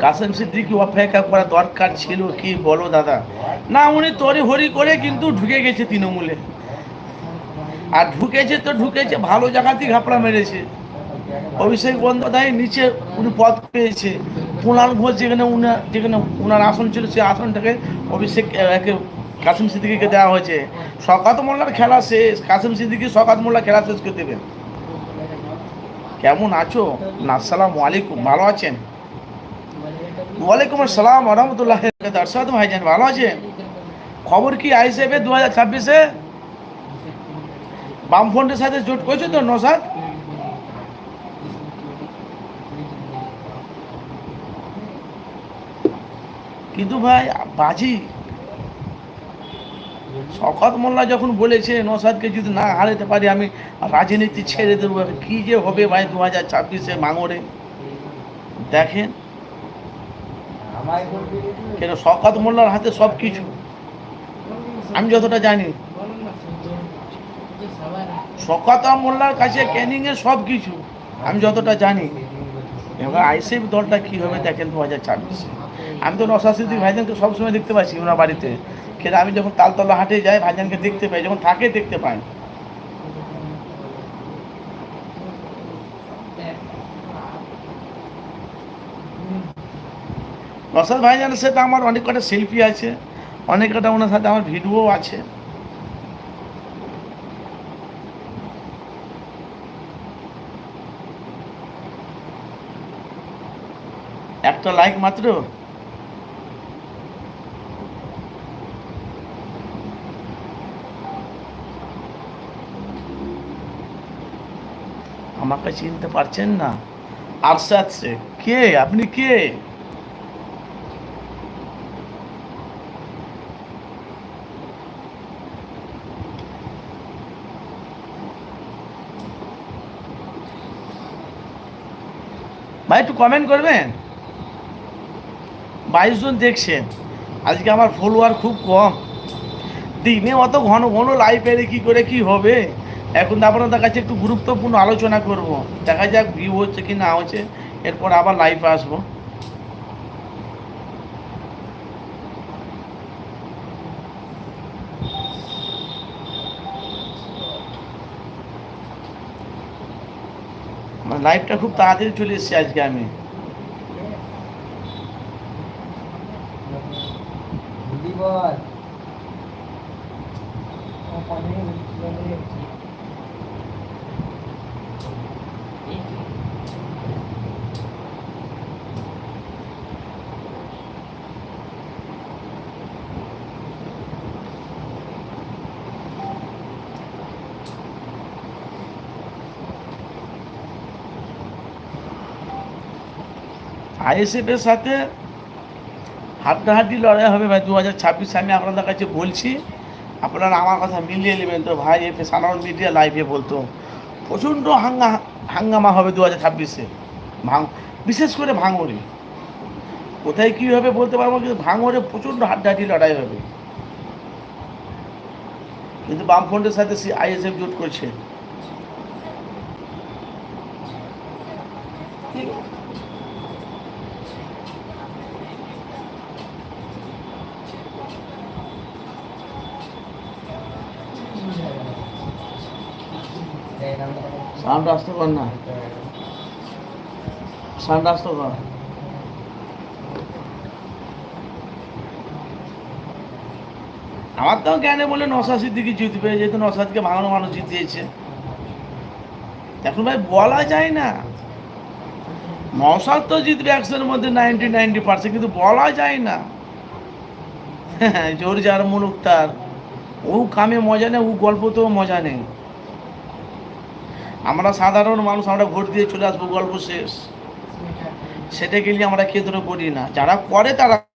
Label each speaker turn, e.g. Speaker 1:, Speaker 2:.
Speaker 1: কাসেম সিদ্দিকি অপেক্ষা করা দরকার ছিল কি বলো দাদা? না উনি তরি হরি করে কিন্তু ঢুকে গেছে তৃণমূলে। আর ঢুকেছে তো ঢুকেছে ভালো জায়গাতেই ঘাপড়া মেরেছে। অভিষেক বন্দ্যোপাধ্যায় নিচে উনি পদ পেয়েছে। কুণাল ঘোষ যেখানে উনার যেখানে উনার আসন ছিল, সেই আসনটাকে অভিষেক একে কাসিম সিদ্দিকিকে দেওয়া হয়েছে। শকাত মোল্লার খেলা শেষ। কাসিম সিদ্দিকি শকাত মোল্লা খেলা শেষ করে দেবে। কেমন আছো? আসসালামু আলাইকুম। ভালো আছেন? ওয়ালাইকুম আসসালাম রহমতুল্লাহ দর্শক ভাইজান, ভালো আছেন? খবর কি আইসেবে দু হাজার ছাব্বিশে? বামফ্রন্টের সাথে জোট করেছ তো নসাদ? কিন্তু ভাই, বাজি। শকত মোল্লা যখন বলেছে নসাদকে যদি না হারাতে পারি, আমি রাজনীতি ছেড়ে দেবো। কি যে হবে ভাই দু হাজার ছাব্বিশে মাঙরে দেখেন। কেন শকাত মোল্লার হাতে সব কিছু? আমি যতটা জানি। শকাত মোল্লার কাছে ক্যানিংয়ে সব কিছু। আমি যতটা জানি। এবার আইসিএফ দলটা কী হবে দেখেন দু হাজার ছাব্বিশে। আমি তো নশাশিদি ভাইজানকে সবসময় দেখতে পাচ্ছি ওনার বাড়িতে। কিন্তু আমি যখন তালতলা হাটে যাই, ভাইজানকে দেখতে পাই, যখন থাকে দেখতে পাই। নসাদ ভাইজানের সাথে আমার অনেক কটা সেলফি আছে, অনেক কটা ওনার সাথে আমার ভিডিও আছে। একটা লাইক মাত্র? আমাকে চিনতে পারছেন না। সে কে? আপনি কে? ভাই, একটু কমেন্ট করবেন? বাইশ জন দেখছেন। আজকে আমার ফলোয়ার খুব কম। দিনে অত ঘন ঘন লাইভ এলে কী করে কি হবে? এখন আপনাদের কাছে একটু গুরুত্বপূর্ণ আলোচনা করব। দেখা যাক ভিউ হচ্ছে কি না হচ্ছে, এরপর আবার লাইভে আসব। লাইভটা খুব তাড়াতাড়ি চলে এসেছি আজকে আমি। আইএসএফ এর সাথে হাড্ডাহাড্ডি লড়াই হবে ভাই দু হাজার ছাব্বিশে আমি আপনাদের কাছে বলছি, আপনারা আমার কথা মিলিয়ে নেবেন তো ভাই এফে সাধারণ মিডিয়া লাইভে বলতো, প্রচণ্ড হাঙ্গা, হাঙ্গামা হবে দু হাজার ছাব্বিশে, ভাঙ, বিশেষ করে ভাঙড়ে। কোথায় কী হবে বলতে পারব কিন্তু ভাঙড়ে প্রচণ্ড হাড্ডাহাড্ডি লড়াই হবে। কিন্তু বামফ্রন্টের সাথে সে আইএসএফ জোট করছে। সাউন্ড আসতে কর না। সাউন্ড আসতে কর আমার তো জ্ঞানে বলে নশা সিদ্দিকি জিতবে যেহেতু নশাদকে ভাঙানো মানুষ জিতিয়েছে এখন ভাই বলা যায় না। নশাদ তো জিতবে একশোর মধ্যে নাইনটি নাইনটি পার্সেন্ট, কিন্তু বলা যায় না। জোর যার মুলুক তার। ও কামে মজা নেই, ও গল্প তো মজা নেই। আমরা সাধারণ মানুষ আমরা ভোট দিয়ে চলে আসব গল্প শেষ। সেটা গেলে আমরা কেন্দ্র করি না। যারা করে তারা